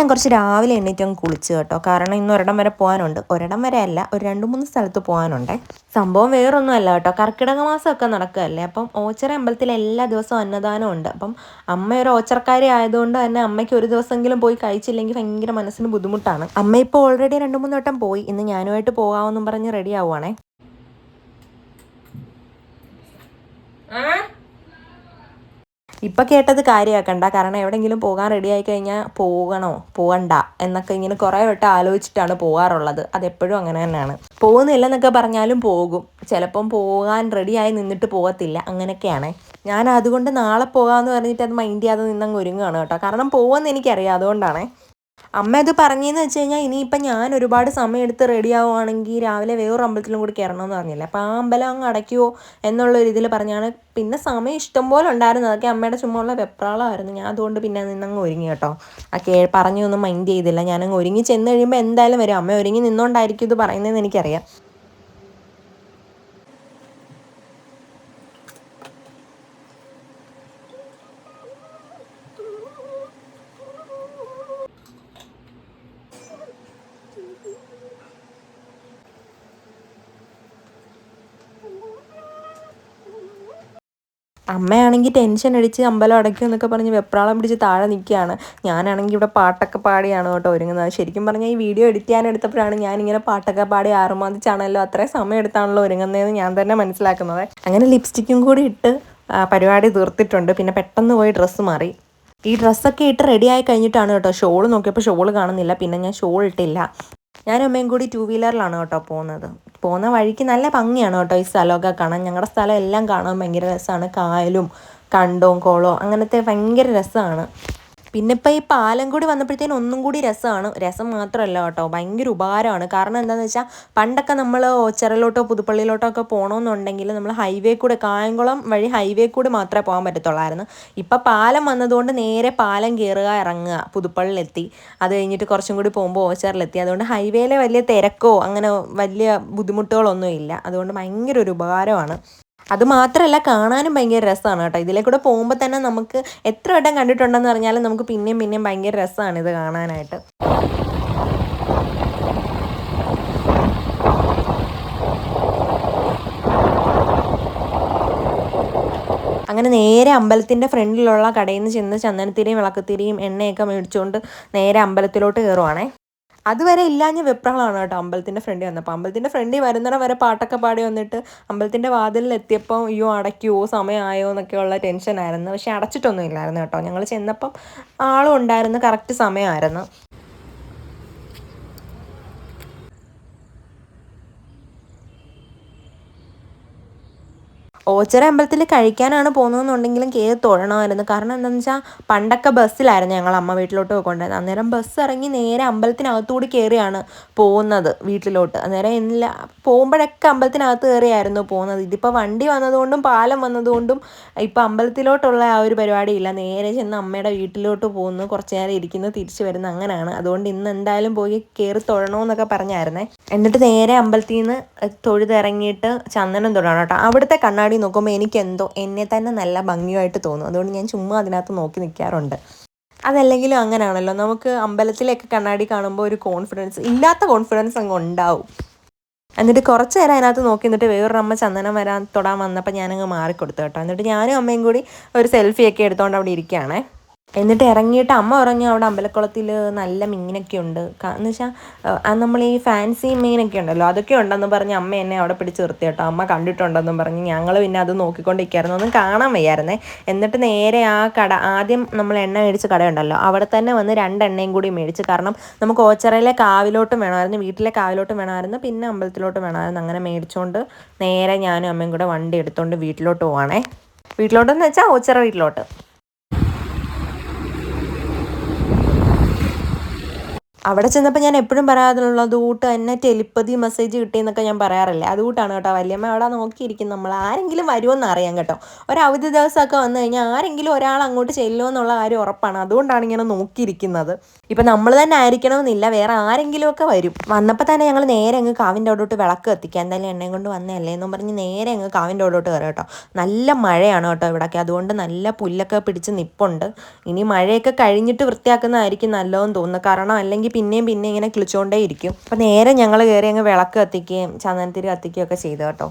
ഞാൻ കുറച്ച് രാവിലെ എണ്ണീറ്റ് അങ്ങ് കുളിച്ച് കേട്ടോ. കാരണം ഇന്ന് ഒരിടം വരെ പോകാനുണ്ട്. ഒരിടം വരെ അല്ല ഒരു രണ്ട് മൂന്ന് സ്ഥലത്ത് പോകാനുണ്ട്. സംഭവം വേറൊന്നും അല്ല കേട്ടോ. കർക്കിടക മാസമൊക്കെ നടക്കുകയല്ലേ? അപ്പം ഓച്ചറ അമ്പലത്തിൽ എല്ലാ ദിവസവും അന്നദാനം ഉണ്ട്. അപ്പം അമ്മ ഒരു ഓച്ചറക്കാരി ആയതുകൊണ്ട് തന്നെ അമ്മയ്ക്ക് ഒരു ദിവസമെങ്കിലും പോയി കഴിച്ചില്ലെങ്കിൽ ഭയങ്കര മനസ്സിന് ബുദ്ധിമുട്ടാണ്. അമ്മ ഇപ്പോൾ ഓൾറെഡി രണ്ട് മൂന്ന് വട്ടം പോയി. ഇന്ന് ഞാനുമായിട്ട് പോകാമെന്നും പറഞ്ഞ് റെഡി ആവുകയാണേ ഇപ്പം കേട്ടത് കാര്യമാക്കണ്ട കാരണം എവിടെയെങ്കിലും പോകാൻ റെഡി ആയി കഴിഞ്ഞാൽ പോകണോ? പോകണ്ട എന്നൊക്കെ ഇങ്ങനെ കുറേ വട്ടം ആലോചിച്ചിട്ടാണ് പോകാറുള്ളത് അതെപ്പോഴും അങ്ങനെ തന്നെയാണ്. പോകുന്നില്ലെന്നൊക്കെ പറഞ്ഞാലും പോകും. ചിലപ്പം പോകാൻ റെഡിയായി നിന്നിട്ട് പോകത്തില്ല. അങ്ങനെയൊക്കെയാണ്. ഞാൻ അതുകൊണ്ട് നാളെ പോകാമെന്ന് പറഞ്ഞിട്ട് അത് മൈൻഡ് ചെയ്യാതെ നിന്നങ്ങ് ഒരുങ്ങുകയാണ് കേട്ടോ. കാരണം പോകുമെന്ന് എനിക്കറിയാം. അതുകൊണ്ടാണേ. അമ്മ അത് പറഞ്ഞതെന്ന് വെച്ച് കഴിഞ്ഞാൽ ഇനിയിപ്പം ഞാൻ ഒരുപാട് സമയം എടുത്ത് റെഡി ആവുകയാണെങ്കിൽ രാവിലെ വേറൊരു അമ്പലത്തിലും കൂടി കയറണമെന്ന് പറഞ്ഞില്ല. അപ്പോൾ ആ അമ്പലം അങ്ങ് അടയ്ക്കുമോ എന്നുള്ള ഒരു ഇതിൽ പറഞ്ഞാണ് പിന്നെ സമയം ഇഷ്ടം പോലെ ഉണ്ടായിരുന്നു. അതൊക്കെ അമ്മയുടെ ചുമ്മാ വെപ്രാളമായിരുന്നു. ഞാൻ അതുകൊണ്ട് പിന്നെ നിന്നങ്ങ് ഒരുങ്ങി കേട്ടോ. ആ കേ പറഞ്ഞൊന്നും മൈൻഡ് ചെയ്തില്ല. ഞാനങ്ങ് ഒരുങ്ങി ചെന്ന് കഴിയുമ്പോൾ എന്തായാലും വരും. അമ്മ ഒരുങ്ങി നിന്നുകൊണ്ടായിരിക്കും ഇത് പറയുന്നതെന്ന് എനിക്കറിയാം. അമ്മയാണെങ്കിൽ ടെൻഷൻ അടിച്ച് അമ്പലം അടയ്ക്കും എന്നൊക്കെ പറഞ്ഞ് വെപ്രാളം പിടിച്ച് താഴെ നിൽക്കുകയാണ്. ഞാനാണെങ്കിൽ ഇവിടെ പാട്ടൊക്കെ പാടിയാണ് കേട്ടോ ഒരുങ്ങുന്നത്. ശരിക്കും പറഞ്ഞാൽ ഈ വീഡിയോ എഡിറ്റ് ചെയ്യാൻ എടുത്തപ്പോഴാണ് ഞാനിങ്ങനെ പാട്ടൊക്കെ പാടി ആറുമാതിച്ചാണല്ലോ അത്രയും സമയം എടുത്താണല്ലോ ഒരുങ്ങുന്നതെന്ന് ഞാൻ തന്നെ മനസ്സിലാക്കുന്നത്. അങ്ങനെ ലിപ്സ്റ്റിക്കും കൂടി ഇട്ട് പരിപാടി തീർത്തിട്ടുണ്ട്. പിന്നെ പെട്ടെന്ന് പോയി ഡ്രസ്സ് മാറി. ഈ ഡ്രസ്സൊക്കെ ഇട്ട് റെഡി ആയി കഴിഞ്ഞിട്ടാണ് കേട്ടോ ഷോൾ നോക്കിയപ്പോൾ ഷോൾ കാണുന്നില്ല. പിന്നെ ഞാൻ ഷോൾ ഇട്ടില്ല. ഞാൻ അമ്മയും കൂടി ടു വീലറിലാണ് കേട്ടോ പോകുന്നത്. പോകുന്ന വഴിക്ക് നല്ല ഭംഗിയാണ് കേട്ടോ ഈ സ്ഥലമൊക്കെ കാണാൻ. ഞങ്ങളുടെ സ്ഥലം എല്ലാം കാണാൻ ഭയങ്കര രസമാണ് കായലും കണ്ടവും കുളവും അങ്ങനത്തെ ഭയങ്കര രസമാണ് പിന്നെ ഇപ്പം ഈ പാലം കൂടി വന്നപ്പോഴത്തേനും ഒന്നും കൂടി രസമാണ്. രസം മാത്രമല്ല കേട്ടോ. ഭയങ്കര ഉപകാരമാണ്. കാരണം എന്താണെന്ന് വെച്ചാൽ പണ്ടൊക്കെ നമ്മൾ ഓച്ചറയിലോട്ടോ പുതുപ്പള്ളിയിലോട്ടോ ഒക്കെ പോകണമെന്നുണ്ടെങ്കിൽ നമ്മൾ ഹൈവേ കൂടെ കായംകുളം വഴി ഹൈവേ കൂടി മാത്രമേ പോകാൻ പറ്റത്തുള്ളായിരുന്നു. ഇപ്പം പാലം വന്നതുകൊണ്ട് നേരെ പാലം കയറുക ഇറങ്ങുക പുതുപ്പള്ളിലെത്തി. അത് കഴിഞ്ഞിട്ട് കുറച്ചും കൂടി പോകുമ്പോൾ ഓച്ചറിലെത്തി അതുകൊണ്ട് ഹൈവേയിലെ വലിയ തിരക്കോ അങ്ങനെ വലിയ ബുദ്ധിമുട്ടുകളൊന്നും ഇല്ല അതുകൊണ്ട് ഭയങ്കര ഒരു ഉപകാരമാണ്. അത് മാത്രമല്ല കാണാനും ഭയങ്കര രസമാണ് കേട്ടോ. ഇതിലെ കൂടെ പോകുമ്പോൾ തന്നെ നമുക്ക് എത്ര വട്ടം കണ്ടിട്ടുണ്ടെന്ന് പറഞ്ഞാലും നമുക്ക് പിന്നെയും പിന്നെയും ഭയങ്കര രസമാണ് ഇത് കാണാനായിട്ട്. അങ്ങനെ നേരെ അമ്പലത്തിന്റെ ഫ്രണ്ടിലുള്ള കടയിൽ നിന്ന് ചെന്ന് ചന്ദനത്തിരിയും വിളക്കത്തിരിയും എണ്ണയൊക്കെ മേടിച്ചുകൊണ്ട് നേരെ അമ്പലത്തിലോട്ട് കയറുവാണേ അതുവരെ ഇല്ലാഞ്ഞ വെപ്രാളമാണ് കേട്ടോ അമ്പലത്തിന്റെ ഫ്രണ്ടിൽ വന്നപ്പോൾ. അമ്പലത്തിന്റെ ഫ്രണ്ടിൽ വരുന്നിടം വരെ പാട്ടൊക്കെ പാടി വന്നിട്ട് അമ്പലത്തിന്റെ വാതിലിൽ എത്തിയപ്പോൾ അയ്യോ അടയ്ക്കുമോ സമയമായോ എന്നൊക്കെയുള്ള ടെൻഷനായിരുന്നു പക്ഷേ അടച്ചിട്ടൊന്നും ഇല്ലായിരുന്നു കേട്ടോ. ഞങ്ങൾ ചെന്നപ്പം ആളും ഉണ്ടായിരുന്നു. കറക്റ്റ് സമയമായിരുന്നു. ഓച്ചിറ അമ്പലത്തിൽ കഴിക്കാനാണ് പോകുന്നതെന്നുണ്ടെങ്കിലും കയറി തൊഴണമായിരുന്നു. കാരണം എന്താണെന്ന് വെച്ചാൽ പണ്ടൊക്കെ ബസ്സിലായിരുന്നു ഞങ്ങൾ അമ്മ വീട്ടിലോട്ട് പോയിക്കൊണ്ടിരുന്നത്. അന്നേരം ബസ് ഇറങ്ങി നേരെ അമ്പലത്തിനകത്തുകൂടി കയറിയാണ് പോകുന്നത് വീട്ടിലോട്ട്. അന്നേരം എല്ലാ പോകുമ്പോഴൊക്കെ അമ്പലത്തിനകത്ത് കയറിയായിരുന്നു പോകുന്നത്. ഇതിപ്പോൾ വണ്ടി വന്നതുകൊണ്ടും പാലം വന്നതുകൊണ്ടും ഇപ്പോൾ അമ്പലത്തിലോട്ടുള്ള ആ ഒരു പരിപാടിയില്ല. നേരെ ചെന്ന് അമ്മയുടെ വീട്ടിലോട്ട് പോകുന്നു. കുറച്ച് നേരം ഇരിക്കുന്നു തിരിച്ചു വരുന്നു. അങ്ങനെയാണ്. അതുകൊണ്ട് ഇന്ന് എന്തായാലും പോയി കയറി തൊഴണമെന്നൊക്കെ പറഞ്ഞായിരുന്നേ. എന്നിട്ട് നേരെ അമ്പലത്തിൽ നിന്ന് തൊഴുതിറങ്ങിയിട്ട് ചന്ദനം തൊഴണം കേട്ടോ. അവിടുത്തെ കണ്ണാടി നോക്കുമ്പോൾ എനിക്കെന്തോ എന്നെ തന്നെ നല്ല ഭംഗിയായിട്ട് തോന്നും. അതുകൊണ്ട് ഞാൻ ചുമ്മാ അതിനകത്ത് നോക്കി നിൽക്കാറുണ്ട് അതല്ലെങ്കിലും അങ്ങനെയാണല്ലോ നമുക്ക് അമ്പലത്തിലൊക്കെ കണ്ണാടി കാണുമ്പോൾ ഒരു കോൺഫിഡൻസ് ഇല്ലാത്ത കോൺഫിഡൻസ് അങ്ങ് ഉണ്ടാവും. എന്നിട്ട് കുറച്ച് നേരം അതിനകത്ത് നോക്കി നിന്നിട്ട് വേറൊരു അമ്മ ചന്ദനം വരാൻ തൊടാൻ വന്നപ്പോൾ ഞാനങ്ങ് മാറിക്കൊടുത്തു കേട്ടോ. എന്നിട്ട് ഞാനും അമ്മയും കൂടി ഒരു സെൽഫിയൊക്കെ എടുത്തുകൊണ്ട് അവിടെ ഇരിക്കുകയാണേ. എന്നിട്ട് ഇറങ്ങിയിട്ട് അമ്മ പറഞ്ഞു അവിടെ അമ്പലക്കുളത്തിൽ നല്ല മീനൊക്കെ ഉണ്ട്. എന്ന് വെച്ചാൽ നമ്മൾ ഈ ഫാൻസി മീനൊക്കെ ഉണ്ടല്ലോ അതൊക്കെ ഉണ്ടെന്ന് പറഞ്ഞ് അമ്മ എന്നെ അവിടെ പിടിച്ച് നിർത്തി കേട്ടോ. അമ്മ കണ്ടിട്ടുണ്ടെന്നും പറഞ്ഞ് ഞങ്ങൾ പിന്നെ അത് നോക്കിക്കൊണ്ടിരിക്കുകയായിരുന്നു ഒന്നും കാണാൻ വയ്യായിരുന്നേ. എന്നിട്ട് നേരെ ആ കട ആദ്യം നമ്മൾ എണ്ണ മേടിച്ച കടയുണ്ടല്ലോ അവിടെ തന്നെ വന്ന് രണ്ടെണ്ണയും കൂടി മേടിച്ച് കാരണം നമുക്ക് ഓച്ചറയിലെ കാവിലോട്ടും വേണമായിരുന്നു വീട്ടിലെ കാവിലോട്ടും വേണമായിരുന്നു പിന്നെ അമ്പലത്തിലോട്ടും വേണമായിരുന്നു അങ്ങനെ മേടിച്ചുകൊണ്ട് നേരെ ഞാനും അമ്മയും കൂടെ വണ്ടി എടുത്തുകൊണ്ട് വീട്ടിലോട്ട് പോവാണേ. വീട്ടിലോട്ടെന്ന് വെച്ചാൽ ഓച്ചറ വീട്ടിലോട്ട്. അവിടെ ചെന്നപ്പോൾ ഞാൻ എപ്പോഴും പറയാറുള്ളത് കൂട്ട് തന്നെ ടെലിപ്പതി മെസ്സേജ് കിട്ടിയെന്നൊക്കെ ഞാൻ പറയാറില്ല? അതുകൂട്ടാണ് കേട്ടോ വല്യമ്മ അവിടെ നോക്കിയിരിക്കും നമ്മൾ ആരെങ്കിലും വരുമെന്ന് അറിയാം കേട്ടോ. ഒരു അവധി ദിവസമൊക്കെ വന്നു കഴിഞ്ഞാൽ ആരെങ്കിലും ഒരാൾ അങ്ങോട്ട് ചെല്ലുമോ എന്നുള്ള കാര്യം ഉറപ്പാണ്. അതുകൊണ്ടാണ് ഇങ്ങനെ നോക്കിയിരിക്കുന്നത്. ഇപ്പം നമ്മൾ തന്നെ ആയിരിക്കണമെന്നില്ല വേറെ ആരെങ്കിലുമൊക്കെ വരും. വന്നപ്പോൾ തന്നെ ഞങ്ങൾ നേരെ അങ്ങ് കാവിന്റെ അവിടോട്ട് വിളക്ക് കത്തിക്കുക. എന്തായാലും എണ്ണയും കൊണ്ട് വന്നതല്ലേ എന്നും പറഞ്ഞ് നേരെ അങ്ങ് കാവിന്റെ അവിടോട്ട് കയറി കേട്ടോ. നല്ല മഴയാണ് കേട്ടോ ഇവിടെ അതുകൊണ്ട് നല്ല പുല്ലൊക്കെ പിടിച്ച് നിപ്പുണ്ട്. ഇനി മഴയൊക്കെ കഴിഞ്ഞിട്ട് വൃത്തിയാക്കുന്നതായിരിക്കും നല്ലതെന്ന് തോന്നുന്നു. കാരണം അല്ലെങ്കിൽ പിന്നെയും പിന്നെ ഇങ്ങനെ കിളിച്ചുകൊണ്ടേ ഇരിക്കും. അപ്പം നേരെ ഞങ്ങൾ കയറി അങ്ങ് വിളക്ക് കത്തിക്കുകയും ചന്ദനത്തിരി കത്തിക്കുകയും ഒക്കെ ചെയ്തു കേട്ടോ.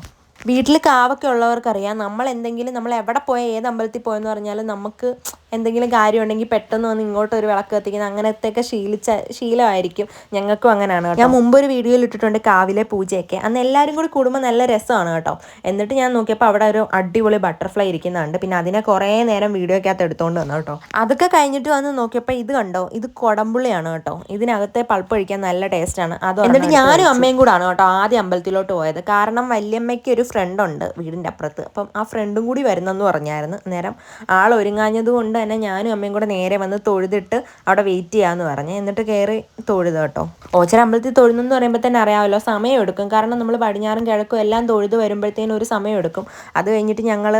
വീട്ടിൽ കാവൊക്കെ ഉള്ളവർക്കറിയാം നമ്മൾ എന്തെങ്കിലും നമ്മൾ എവിടെ പോയ ഏത് അമ്പലത്തിൽ പോയെന്ന് പറഞ്ഞാലും നമുക്ക് എന്തെങ്കിലും കാര്യം ഉണ്ടെങ്കിൽ പെട്ടെന്ന് വന്ന് ഇങ്ങോട്ട് ഒരു വിളക്ക് കത്തിക്കുന്ന അങ്ങനത്തെയൊക്കെ ശീലിച്ച ശീലമായിരിക്കും. ഞങ്ങൾക്കും അങ്ങനെയാണ് കേട്ടോ. ഞാൻ മുമ്പ് ഒരു വീഡിയോയിൽ ഇട്ടിട്ടുണ്ട് കാവിലെ പൂജയൊക്കെ. അന്ന് എല്ലാവരും കൂടി കൂടുമ്പോൾ നല്ല രസമാണ് കേട്ടോ. എന്നിട്ട് ഞാൻ നോക്കിയപ്പോൾ അവിടെ ഒരു അടിപൊളി ബട്ടർഫ്ലൈ ഇരിക്കുന്നുണ്ട്. പിന്നെ അതിനെ കുറേ നേരം വീഡിയോക്കകത്ത് എടുത്തുകൊണ്ട് വന്നു കേട്ടോ. അതൊക്കെ കഴിഞ്ഞിട്ട് വന്ന് നോക്കിയപ്പോൾ ഇത് കണ്ടോ? ഇത് കൊടമ്പുള്ളിയാണ് കേട്ടോ. ഇതിനകത്തെ പൾപ്പ് കഴിക്കാൻ നല്ല ടേസ്റ്റാണ് അത് എന്നിട്ട് ഞാനും അമ്മയും കൂടാണ് കേട്ടോ ആദ്യം അമ്പലത്തിലോട്ട് പോയത്. കാരണം വല്യമ്മയ്ക്ക് ഒരു ഫ്രണ്ട് ഉണ്ട് വീടിന്റെ അപ്പുറത്ത്. അപ്പം ആ ഫ്രണ്ടും കൂടി വരുന്നെന്ന് പറഞ്ഞായിരുന്നു. നേരം ആൾ ഒരുങ്ങാഞ്ഞത് കൊണ്ട് തന്നെ ഞാനും അമ്മയും കൂടെ നേരെ വന്ന് തൊഴുതിട്ട് അവിടെ വെയിറ്റ് ചെയ്യാമെന്ന് പറഞ്ഞു. എന്നിട്ട് കയറി തൊഴുത് കേട്ടോ ഓച്ചര അമ്പലത്തിൽ തൊഴുന്നെന്ന് പറയുമ്പോൾ തന്നെ അറിയാമല്ലോ സമയം എടുക്കും. കാരണം നമ്മൾ പടിഞ്ഞാറും കിഴക്കും എല്ലാം തൊഴുത് വരുമ്പോഴത്തേനും ഒരു സമയം എടുക്കും. അത് കഴിഞ്ഞിട്ട് ഞങ്ങൾ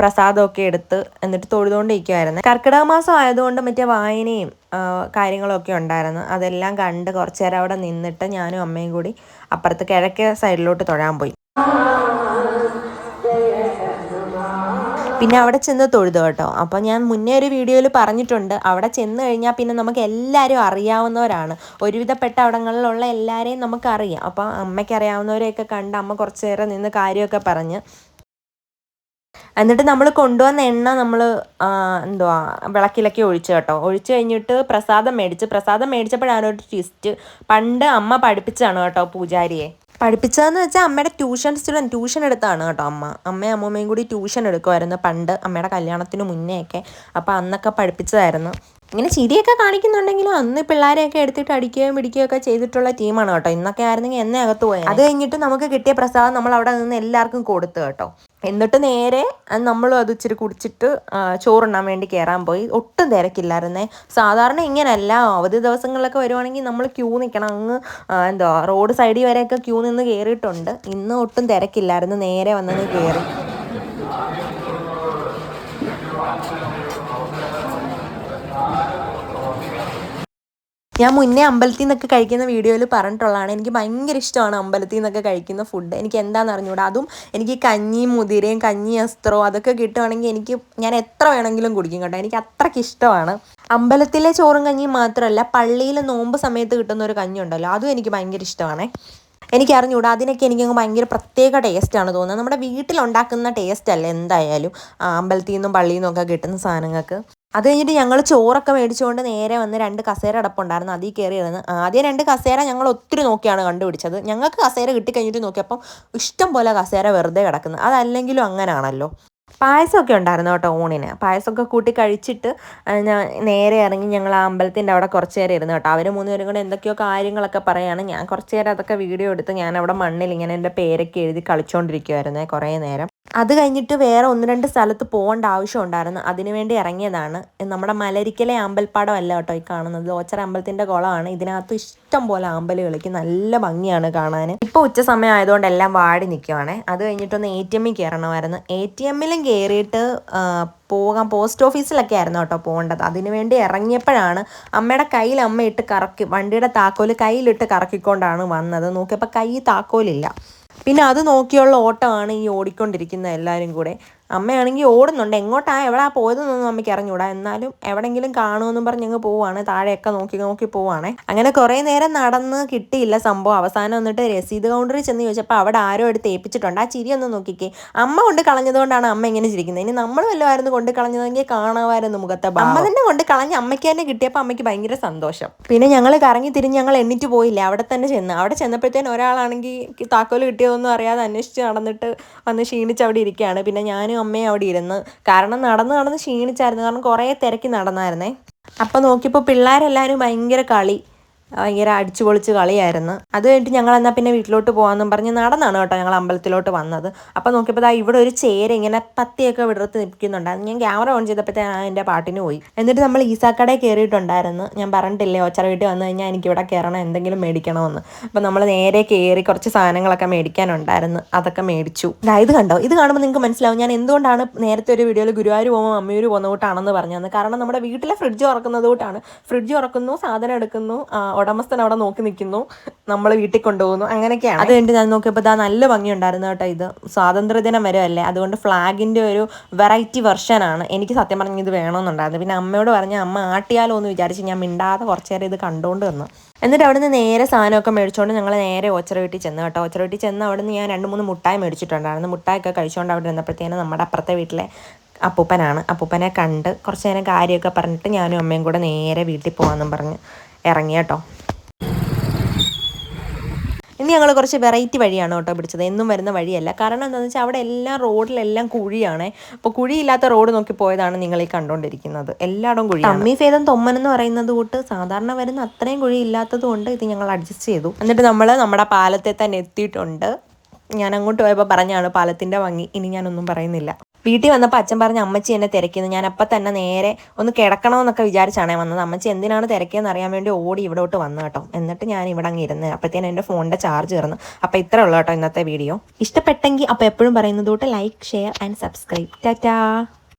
പ്രസാദമൊക്കെ എടുത്ത് എന്നിട്ട് തൊഴുതുകൊണ്ടിരിക്കുമായിരുന്നു കർക്കിടക മാസം ആയതുകൊണ്ട് മറ്റേ വായനയും കാര്യങ്ങളൊക്കെ ഉണ്ടായിരുന്നു. അതെല്ലാം കണ്ട് കുറച്ചു നേരം അവിടെ നിന്നിട്ട് ഞാനും അമ്മയും കൂടി അപ്പുറത്ത് കിഴക്കേ സൈഡിലോട്ട് തൊഴാൻ പോയി. പിന്നെ അവിടെ ചെന്ന് തൊഴുതു കേട്ടോ. അപ്പോൾ ഞാൻ മുന്നേ ഒരു വീഡിയോയിൽ പറഞ്ഞിട്ടുണ്ട്. അവിടെ ചെന്ന് കഴിഞ്ഞാൽ പിന്നെ നമുക്ക് എല്ലാവരും അറിയാവുന്നവരാണ്. ഒരുവിധപ്പെട്ട അവിടങ്ങളിലുള്ള എല്ലാവരെയും നമുക്കറിയാം. അപ്പോൾ അമ്മയ്ക്ക് അറിയാവുന്നവരെയൊക്കെ കണ്ട് അമ്മ കുറച്ച് നേരം നിന്ന് കാര്യമൊക്കെ പറഞ്ഞ്. എന്നിട്ട് നമ്മൾ കൊണ്ടുവന്ന എണ്ണ നമ്മൾ എന്തുവാ വിളക്കിലൊക്കെ ഒഴിച്ചു കേട്ടോ. ഒഴിച്ചു കഴിഞ്ഞിട്ട് പ്രസാദം മേടിച്ച്. പ്രസാദം മേടിച്ചപ്പോഴാണ് ഒരു ട്വിസ്റ്റ് പണ്ട് അമ്മ പഠിപ്പിച്ചാണ് കേട്ടോ പൂജാരിയെ. പഠിപ്പിച്ചതെന്ന് വെച്ചാൽ അമ്മയുടെ ട്യൂഷൻ സ്റ്റുഡന്റ് ട്യൂഷൻ എടുത്താണ് കേട്ടോ അമ്മ. അമ്മയും അമ്മൂമ്മയും കൂടി ട്യൂഷൻ എടുക്കുമായിരുന്നു പണ്ട് അമ്മയുടെ കല്യാണത്തിന് മുന്നേ ഒക്കെ അപ്പോൾ അന്നൊക്കെ പഠിപ്പിച്ചതായിരുന്നു. ഇങ്ങനെ ചിരിയൊക്കെ കാണിക്കുന്നുണ്ടെങ്കിലും അന്ന് പിള്ളേരെയൊക്കെ എടുത്തിട്ട് അടിക്കുകയും പിടിക്കുകയും ഒക്കെ ചെയ്തിട്ടുള്ള ടീമാണ് കേട്ടോ. ഇന്നൊക്കെ ആയിരുന്നെങ്കിൽ എന്നെ അകത്ത് പോയത് അത് കഴിഞ്ഞിട്ട് നമുക്ക് കിട്ടിയ പ്രസാദം നമ്മൾ അവിടെ നിന്ന് എല്ലാവർക്കും കൊടുത്തു കേട്ടോ. എന്നിട്ട് നേരെ നമ്മളും അത് ഇച്ചിരി കുടിച്ചിട്ട് ചോറുണ്ണാൻ വേണ്ടി കയറാൻ പോയി. ഒട്ടും തിരക്കില്ലായിരുന്നേ. സാധാരണ ഇങ്ങനെയല്ല അവധി ദിവസങ്ങളിലൊക്കെ വരുവാണെങ്കിൽ നമ്മൾ ക്യൂ നിൽക്കണം. അങ്ങ് എന്തോ റോഡ് സൈഡിൽ വരെയൊക്കെ ക്യൂ നിന്ന് കയറിയിട്ടുണ്ട് ഇന്ന് ഒട്ടും തിരക്കില്ലായിരുന്നു. നേരെ വന്നങ്ങ് കയറി ഞാൻ മുന്നേ അമ്പലത്തിൽ നിന്നൊക്കെ കഴിക്കുന്ന വീഡിയോയിൽ പറഞ്ഞിട്ടുള്ളതാണ്. എനിക്ക് ഭയങ്കര ഇഷ്ടമാണ് അമ്പലത്തിൽ നിന്നൊക്കെ കഴിക്കുന്ന ഫുഡ് എനിക്ക് എന്താണെന്ന് അറിഞ്ഞൂടാ? അതും എനിക്ക് കഞ്ഞിയും മുതിരയും കഞ്ഞി അസ്ത്രവും അതൊക്കെ കിട്ടുവാണെങ്കിൽ എനിക്ക് ഞാൻ എത്ര വേണമെങ്കിലും കുടിക്കും കേട്ടോ. എനിക്ക് അത്രയ്ക്ക് ഇഷ്ടമാണ്. അമ്പലത്തിലെ ചോറും കഞ്ഞിയും മാത്രമല്ല പള്ളിയിൽ നോമ്പ് സമയത്ത് കിട്ടുന്ന ഒരു കഞ്ഞി ഉണ്ടല്ലോ അതും എനിക്ക് ഭയങ്കര ഇഷ്ടമാണ്. എനിക്ക് അറിഞ്ഞൂടാ? അതിനൊക്കെ എനിക്ക് ഭയങ്കര പ്രത്യേക ടേസ്റ്റാണ് തോന്നുന്നത്. നമ്മുടെ വീട്ടിലുണ്ടാക്കുന്ന ടേസ്റ്റ് അല്ല എന്തായാലും? അമ്പലത്തിൽ നിന്നും പള്ളിയിൽ നിന്നൊക്കെ കിട്ടുന്ന സാധനങ്ങൾക്ക്. അത് കഴിഞ്ഞിട്ട് ഞങ്ങൾ ചോറൊക്കെ മേടിച്ചുകൊണ്ട് നേരെ വന്ന് രണ്ട് കസേര അടപ്പുണ്ടായിരുന്നു. അതിൽ കയറിയിരുന്നു ആദ്യം രണ്ട് കസേര ഞങ്ങൾ ഒത്തിരി നോക്കിയാണ് കണ്ടുപിടിച്ചത്. ഞങ്ങൾക്ക് കസേര കിട്ടിക്കഴിഞ്ഞിട്ട് നോക്കിയപ്പോൾ ഇഷ്ടം പോലെ കസേര വെറുതെ കിടക്കുന്നത് അതല്ലെങ്കിലും അങ്ങനെയാണല്ലോ പായസമൊക്കെ ഉണ്ടായിരുന്നു കേട്ടോ ഊണിന്. പായസമൊക്കെ കൂട്ടി കഴിച്ചിട്ട് ഞാൻ നേരെ ഇറങ്ങി ഞങ്ങൾ ആ അമ്പലത്തിന്റെ അവിടെ കുറച്ച് നേരം ഇരുന്നു കേട്ടോ. അവർ മൂന്ന് പേരും കൂടെ എന്തൊക്കെയോ കാര്യങ്ങളൊക്കെ പറയുകയാണ് ഞാൻ കുറച്ച് നേരം അതൊക്കെ വീഡിയോ എടുത്ത് ഞാൻ അവിടെ മണ്ണിൽ ഇങ്ങനെ എന്റെ പേരൊക്കെ എഴുതി കളിച്ചുകൊണ്ടിരിക്കുമായിരുന്നേ കുറേ നേരം. അത് കഴിഞ്ഞിട്ട് വേറെ ഒന്ന് രണ്ട് സ്ഥലത്ത് പോകേണ്ട ആവശ്യം ഉണ്ടായിരുന്നു. അതിനുവേണ്ടി ഇറങ്ങിയതാണ്. നമ്മുടെ മലരിക്കലെ അമ്പൽപ്പാടം അല്ല കേട്ടോ ഈ കാണുന്നത്. ഓച്ചറ അമ്പലത്തിന്റെ കുളമാണ്. ഇതിനകത്ത് ഇഷ്ടം പോലെ ആമ്പൽ കളിക്കും നല്ല ഭംഗിയാണ് കാണാൻ. ഇപ്പോൾ ഉച്ച സമയം ആയതുകൊണ്ട് എല്ലാം വാടി നിൽക്കുവാണ് അത് കഴിഞ്ഞിട്ടൊന്ന് എ ടി എമ്മിൽ കയറണമായിരുന്നു. എ ടി എമ്മിലും കയറിയിട്ട് പോകാൻ പോസ്റ്റ് ഓഫീസിലൊക്കെ ആയിരുന്നു കേട്ടോ പോകേണ്ടത്. അതിനുവേണ്ടി ഇറങ്ങിയപ്പോഴാണ് അമ്മയുടെ കയ്യിൽ അമ്മ ഇട്ട് കറക്കി വണ്ടിയുടെ താക്കോൽ കയ്യിലിട്ട് കറക്കിക്കൊണ്ടാണ് വന്നത്. നോക്കിയപ്പോൾ കൈ താക്കോലില്ല. പിന്നെ അത് നോക്കിയുള്ള ഓട്ടമാണ് ഈ ഓടിക്കൊണ്ടിരിക്കുന്ന എല്ലാവരും കൂടെ. അമ്മയാണെങ്കിൽ ഓടുന്നുണ്ട്. എങ്ങോട്ടാ എവിടാ പോയതെന്നൊന്നും അമ്മയ്ക്ക് അറിഞ്ഞൂടാ എന്നാലും എവിടെങ്കിലും കാണുമെന്നും പറഞ്ഞ് ഞങ്ങൾ പോവാണ്. താഴെയൊക്കെ നോക്കി നോക്കി പോവാണ്. അങ്ങനെ കുറേ നേരം നടന്ന് കിട്ടിയില്ല സംഭവം. അവസാനം വന്നിട്ട് രസീത് കൗണ്ടറിൽ ചെന്ന് ചോദിച്ചപ്പോൾ അവിടെ ആരോ എടുത്ത് ഏൽപ്പിച്ചിട്ടുണ്ട്. ആ ചിരി ഒന്ന് നോക്കിക്കേ. അമ്മ കൊണ്ട് കളഞ്ഞതുകൊണ്ടാണ് അമ്മ ഇങ്ങനെ ചിരിക്കുന്നത്. ഇനി നമ്മൾ വല്ലതായിരുന്നു കൊണ്ട് കളഞ്ഞതെങ്കിൽ കാണാമായിരുന്നു മുഖത്തെ അമ്മ തന്നെ കൊണ്ട് കളഞ്ഞ് അമ്മയ്ക്ക് തന്നെ കിട്ടിയപ്പോൾ അമ്മയ്ക്ക് ഭയങ്കര സന്തോഷം. പിന്നെ ഞങ്ങൾ കറങ്ങി തിരിഞ്ഞ് ഞങ്ങൾ എണ്ണിറ്റ് പോയില്ല? അവിടെ തന്നെ ചെന്ന്. അവിടെ ചെന്നപ്പോഴത്തേനും ഒരാളാണെങ്കിൽ താക്കോൽ കിട്ടിയതൊന്നും അറിയാതെ അന്വേഷിച്ച് നടന്നിട്ട് വന്ന് ക്ഷീണിച്ച് അവിടെ ഇരിക്കുകയാണ്. പിന്നെ ഞാനും ഞാനും അമ്മയും അവിടെ ഇരുന്ന് കാരണം നടന്ന് നടന്ന് ക്ഷീണിച്ചായിരുന്നു. കാരണം കുറേ തിരക്കി നടന്നായിരുന്നേ. അപ്പോൾ നോക്കിയപ്പോൾ പിള്ളേരെല്ലാവരും ഭയങ്കര കളി. ഭയങ്കര അടിച്ചു പൊളിച്ച് കളിയായിരുന്നു. അത് കഴിഞ്ഞിട്ട് ഞങ്ങൾ എന്നാൽ പിന്നെ വീട്ടിലോട്ട് പോകാമെന്നും പറഞ്ഞ് നടന്നാണ് കേട്ടോ ഞങ്ങൾ അമ്പലത്തിലോട്ട് വന്നത്. അപ്പോൾ നോക്കിയപ്പോൾ ദാ ഇവിടെ ഒരു ചേര ഇങ്ങനെ പത്തിയൊക്കെ വിടർത്ത് നിൽക്കുന്നുണ്ടായിരുന്നു ഞാൻ ക്യാമറ ഓൺ ചെയ്തപ്പോഴത്തേക്ക് അതിന്റെ പാട്ടിന് പോയി. എന്നിട്ട് നമ്മൾ ഈസാക്കടയിൽ കയറിയിട്ടുണ്ടായിരുന്നു ഞാൻ പറഞ്ഞിട്ടില്ലേ ഒച്ചറ വീട്ടിൽ വന്നു കഴിഞ്ഞാൽ എനിക്ക് ഇവിടെ കയറണം എന്തെങ്കിലും മേടിക്കണമെന്ന്. അപ്പോൾ നമ്മൾ നേരെ കയറി കുറച്ച് സാധനങ്ങളൊക്കെ മേടിക്കാനുണ്ടായിരുന്നു. അതൊക്കെ മേടിച്ചു. ഇത് കണ്ടോ? ഇത് കാണുമ്പോൾ നിങ്ങൾക്ക് മനസ്സിലാവും ഞാൻ എന്തുകൊണ്ടാണ് നേരത്തെ ഒരു വീഡിയോയിൽ ഗുരുവായൂർ പോകുമ്പോൾ അമ്മയൂർ പോകുന്ന കൂട്ടാണെന്ന് പറഞ്ഞത്. കാരണം നമ്മുടെ വീട്ടിലെ ഫ്രിഡ്ജ് തുറക്കുന്നത് കൂട്ടാണ് ഫ്രിഡ്ജ് തുറക്കുന്നു സാധനം എടുക്കുന്നു ആ, ഉടമസ്ഥൻ അവിടെ നോക്കി നിൽക്കുന്നു നമ്മൾ വീട്ടിൽ കൊണ്ടുപോകുന്നു അങ്ങനെയൊക്കെയാണ്. അത് കഴിഞ്ഞിട്ട് ഞാൻ നോക്കിയപ്പോൾ ഇതാ നല്ല ഭംഗിയുണ്ടായിരുന്നു കേട്ടോ ഇത്. സ്വാതന്ത്ര്യദിനം വരെ അല്ലേ? അതുകൊണ്ട് ഫ്ലാഗിന്റെ ഒരു വെറൈറ്റി വെർഷനാണ് എനിക്ക് സത്യം പറഞ്ഞാൽ ഇത് വേണമെന്നുണ്ടായിരുന്നു. പിന്നെ അമ്മയോട് പറഞ്ഞ അമ്മ ആട്ടിയാലോ എന്ന് വിചാരിച്ച് ഞാൻ മിണ്ടാതെ കുറച്ച് നേരം ഇത് കണ്ടുകൊണ്ട് വന്നു. എന്നിട്ട് അവിടുന്ന് നേരെ സാധനമൊക്കെ മേടിച്ചുകൊണ്ട് ഞങ്ങൾ നേരെ ഓച്ചറ വീട്ടിൽ ചെന്ന് കേട്ടോ. ഓച്ചറ വീട്ടിൽ ചെന്ന് അവിടുന്ന് ഞാൻ രണ്ട് മൂന്ന് മുട്ടായി മേടിച്ചിട്ടുണ്ടായിരുന്നു. മുട്ടായൊക്കെ കഴിച്ചുകൊണ്ട് അവിടെ ഇരുന്നപ്പോഴത്തേനും നമ്മുടെ അപ്പുറത്തെ വീട്ടിലെ അപ്പൂപ്പനാണ്. അപ്പൂപ്പനെ കണ്ട് കുറച്ച് നേരം കാര്യമൊക്കെ പറഞ്ഞിട്ട് ഞാനും അമ്മയും കൂടെ നേരെ വീട്ടിൽ പോകാമെന്നും പറഞ്ഞ്. ഇറങ്ങി കേട്ടോ. ഇനി ഞങ്ങൾ കുറച്ച് വെറൈറ്റി വഴിയാണ് കേട്ടോ പിടിച്ചത്. എന്നും വരുന്ന വഴിയല്ല. കാരണം എന്താണെന്ന് വെച്ചാൽ അവിടെ എല്ലാ റോഡിലെല്ലാം കുഴിയാണ്. അപ്പോൾ കുഴിയില്ലാത്ത റോഡ് നോക്കി പോയതാണ് നിങ്ങൾ ഈ കണ്ടുകൊണ്ടിരിക്കുന്നത് എല്ലായിടവും കുഴി അമ്മി ഭേദം തൊമ്മൻ എന്ന് പറയുന്നത് കൊണ്ട് സാധാരണ വരുന്ന അത്രയും കുഴി ഇല്ലാത്തത് കൊണ്ട് ഇത് ഞങ്ങൾ അഡ്ജസ്റ്റ് ചെയ്തു. എന്നിട്ട് നമ്മൾ നമ്മുടെ പാലത്തെ തന്നെ എത്തിയിട്ടുണ്ട്. ഞാൻ അങ്ങോട്ട് പോയപ്പോൾ പറഞ്ഞാണ് പാലത്തിന്റെ ഭംഗി. ഇനി ഞാനൊന്നും പറയുന്നില്ല. വീട്ടിൽ വന്നപ്പോൾ അച്ഛൻ പറഞ്ഞ അമ്മച്ചി എന്നെ തിരക്കിയെന്ന് ഞാൻ അപ്പം തന്നെ നേരെ ഒന്ന് കിടക്കണമെന്നൊക്കെ വിചാരിച്ചാണേ വന്നത്. അമ്മച്ചി എന്തിനാണ് തിരക്കിയെന്ന് അറിയാൻ വേണ്ടി ഓടി ഇവിടോട്ട് വന്നു കേട്ടോ. എന്നിട്ട് ഞാൻ ഇവിടെ അങ്ങ് ഇരുന്ന് അപ്പോഴത്തേനും എന്റെ ഫോണിന്റെ ചാർജ് കയറുന്നു അപ്പോൾ ഇത്രേ ഉള്ളൂ കേട്ടോ ഇന്നത്തെ വീഡിയോ. ഇഷ്ടപ്പെട്ടെങ്കിൽ അപ്പോൾ എപ്പോഴും പറയുന്നത് തൊട്ട് like share and subscribe tata.